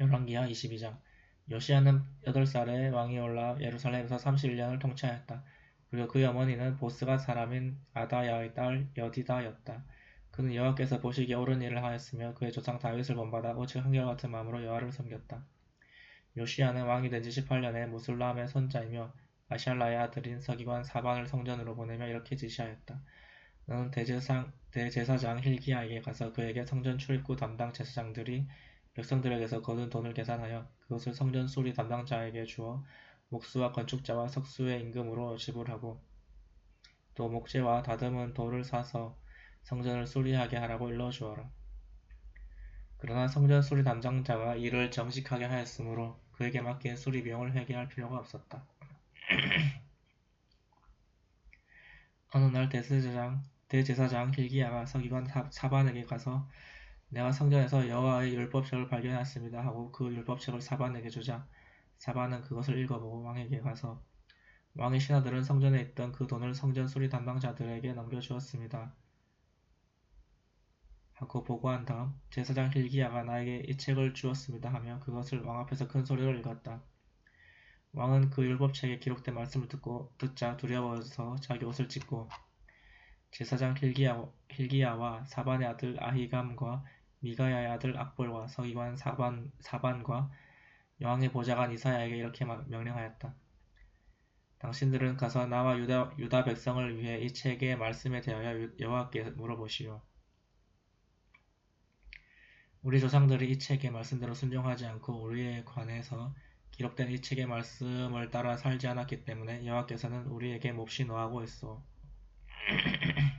열왕기하 22장 요시야는 8살에 왕이 올라 예루살렘에서 31년을 통치하였다. 그리고 그의 어머니는 보스가 사람인 아다야의 딸 여디다였다. 그는 여호와께서 보시기에 옳은 일을 하였으며 그의 조상 다윗을 본받아 오직 한결같은 마음으로 여호와를 섬겼다. 요시야는 왕이 된 지 18년에 무술람의 손자이며 아샬라의 아들인 서기관 사반을 성전으로 보내며 이렇게 지시하였다. 너는 대제상, 대제사장 힐기야에게 가서 그에게 성전 출입구 담당 제사장들이 백성들에게서 거둔 돈을 계산하여 그것을 성전 수리 담당자에게 주어 목수와 건축자와 석수의 임금으로 지불하고 또 목재와 다듬은 돌을 사서 성전을 수리하게 하라고 일러주어라. 그러나 성전 수리 담당자가 일을 정식하게 하였으므로 그에게 맡긴 수리 비용을 회개할 필요가 없었다. 어느 날 대제사장, 대제사장 힐기야가 서기관 사반에게 가서 내가 성전에서 여호와의 율법책을 발견했습니다 하고 그 율법책을 사반에게 주자 사반은 그것을 읽어보고 왕에게 가서 왕의 신하들은 성전에 있던 그 돈을 성전 수리 담당자들에게 넘겨주었습니다. 하고 보고한 다음 제사장 힐기야가 나에게 이 책을 주었습니다 하며 그것을 왕 앞에서 큰 소리로 읽었다. 왕은 그 율법책에 기록된 말씀을 듣고 듣자 두려워서 자기 옷을 찢고 제사장 힐기야, 힐기야와 사반의 아들 아히감과 미가야의 아들 악볼과 서기관 사반, 사반과 여왕의 보좌관 이사야에게 이렇게 명령하였다. 당신들은 가서 나와 유다, 유다 백성을 위해 이 책의 말씀에 대하여 여호와께 물어보시오. 우리 조상들이 이 책의 말씀대로 순종하지 않고 우리에 관해서 기록된 이 책의 말씀을 따라 살지 않았기 때문에 여호와께서는 우리에게 몹시 노하고 있어.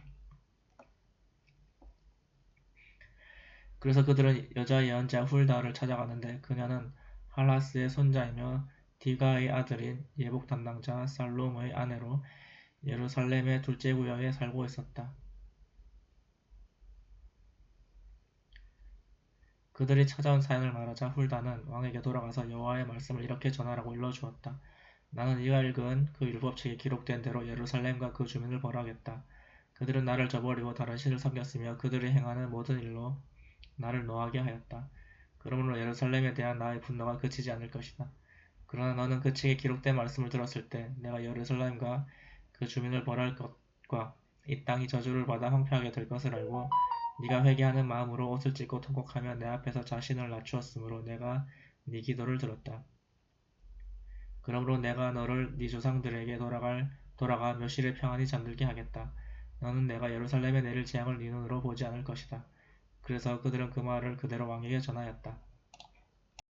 그래서 그들은 여자 예언자 훌다를 찾아가는데 그녀는 할라스의 손자이며 디가의 아들인 예복 담당자 살롬의 아내로 예루살렘의 둘째 구역에 살고 있었다. 그들이 찾아온 사연을 말하자 훌다는 왕에게 돌아가서 여호와의 말씀을 이렇게 전하라고 일러주었다. 나는 네가 읽은 그 율법책에 기록된 대로 예루살렘과 그 주민을 벌하겠다. 그들은 나를 저버리고 다른 신을 섬겼으며 그들이 행하는 모든 일로 나를 노하게 하였다. 그러므로 예루살렘에 대한 나의 분노가 그치지 않을 것이다. 그러나 너는 그 책에 기록된 말씀을 들었을 때 내가 예루살렘과 그 주민을 벌할 것과 이 땅이 저주를 받아 황폐하게 될 것을 알고 네가 회개하는 마음으로 옷을 찢고 통곡하며 내 앞에서 자신을 낮추었으므로 내가 네 기도를 들었다. 그러므로 내가 너를 네 조상들에게 돌아갈 돌아가 묘실에 평안히 잠들게 하겠다. 너는 내가 예루살렘에 내릴 재앙을 네 눈으로 보지 않을 것이다. 그래서 그들은 그 말을 그대로 왕에게 전하였다.